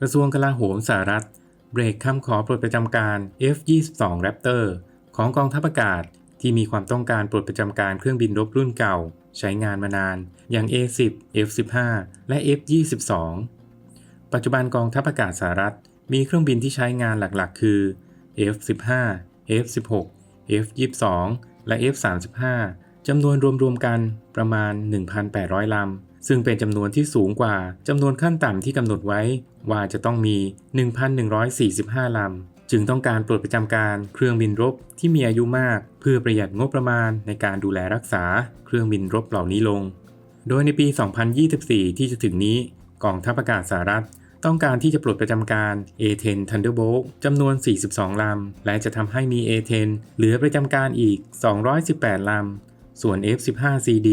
กระทรวงกลาโหมสหรัฐ เบรกคำขอปลดประจำการ F-22 Raptor ของกองทัพอากาศที่มีความต้องการปลดประจำการเครื่องบินรบรุ่นเก่า ใช้งานมานาน อย่าง A-10 F-15 และ F-22 ปัจจุบันกองทัพอากาศสหรัฐ มีเครื่องบินที่ใช้งานหลักๆ คือ F-15 F-16 F-22 และ F-35 จำนวนรวมๆกันประมาณ 1,800 ลำ ซึ่งเป็นจำนวนที่สูงกว่าจำนวนขั้นต่ำที่กำหนดไว้ ว่าจะต้องมี 1,145 ลำ จึงต้องการปลดประจำการเครื่องบินรบที่มีอายุมาก เพื่อประหยัดงบประมาณในการดูแลรักษาเครื่องบินรบเหล่านี้ลง โดยในปี 2024 ที่จะถึงนี้ กองทัพอากาศสหรัฐต้องการที่จะปลดประจำการ A-10 Thunderbolt จำนวน 42 ลำ และจะทำให้มี A-10 เหลือประจำการอีก 218ลำ ส่วน F-15CD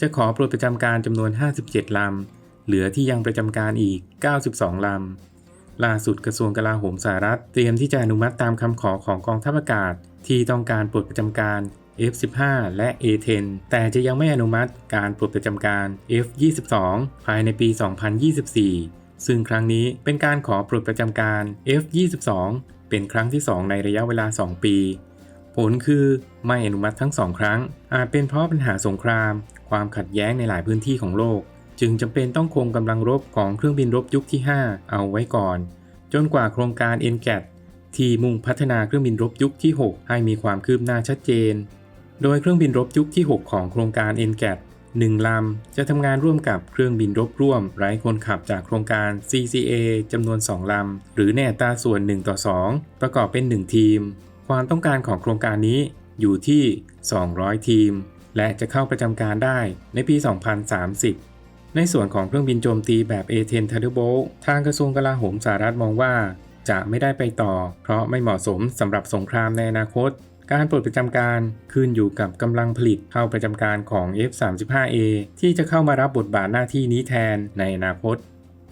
จะขอปลดประจำการจำนวน 57 ลำ เหลือที่ยังประจำการอีก 92 ลำ ล่าสุดกระทรวงกลาโหมสหรัฐเตรียมที่จะอนุมัติตามคำขอของกองทัพอากาศ ที่ต้องการปลดประจำการ F-15 และ A-10 แต่จะยังไม่อนุมัติการปลดประจำการ F-22 ภายในปี 2024 ซึ่งครั้งนี้เป็นการขอปลดประจำการ F-22 เป็นครั้งที่ 2 ในระยะเวลา 2 ปี ผลคือไม่อนุมัติทั้งสองครั้ง อาจเป็นเพราะปัญหาสงคราม ความขัดแย้งในหลายพื้นที่ของโลก จึงจำเป็นต้องคงกำลังรบของเครื่องบินรบยุคที่ 5 เอาไว้ก่อน จนกว่าโครงการ NGAT ที่มุ่งพัฒนาเครื่องบินรบยุคที่ 6 ให้มีความคืบหน้าชัดเจน โดยเครื่องบินรบยุคที่ 6 ของโครงการ NGAT 1 ลำ จะทำงานร่วมกับเครื่องบินรบร่วม ไร้คนขับจากโครงการ CCA จำนวน 2 ลำ หรือในอัตราส่วน 1 ต่อ 2 ประกอบเป็น 1 ทีม ความต้องการของโครงการนี้อยู่ที่ 200 ทีม และจะเข้าประจำการได้ในปี 2030 ในส่วนของเครื่องบินโจมตีแบบ A-10 Thunderbolt ทางกระทรวงกลาโหมสหรัฐมองว่า จะไม่ได้ไปต่อ เพราะไม่เหมาะสมสำหรับสงครามในอนาคต การปลดประจำการขึ้นอยู่กับกำลังผลิตเข้าประจำการของ F-35A ที่จะเข้ามารับบทบาทหน้าที่นี้แทนในอนาคต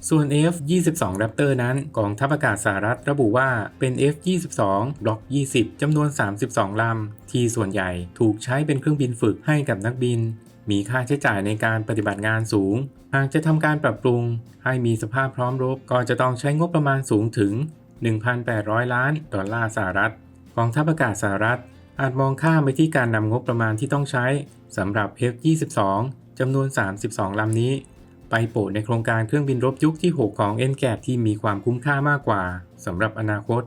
ส่วน F-22 Raptor นั้นกองทัพอากาศสหรัฐระบุว่าเป็น F-22 Block 20 จำนวน 32 ลำ ที่ส่วนใหญ่ถูกใช้เป็นเครื่องบินฝึกให้กับนักบิน มีค่าใช้จ่ายในการปฏิบัติงานสูง หากจะทำการปรับปรุง ให้มีสภาพพร้อมรบก็จะต้องใช้งบประมาณสูงถึง 1,800 ล้านดอลลาร์สหรัฐกองทัพอากาศสหรัฐ อาจมองข้ามไปที่การนำงบประมาณที่ต้องใช้สำหรับ F-22 จำนวน 32 ลำนี้ ไปโปรดในโครงการเครื่องบินรบยุคที่ 6 ของ n c a p ที่มีความคุ้มค่ามากกว่าสำหรับอนาคต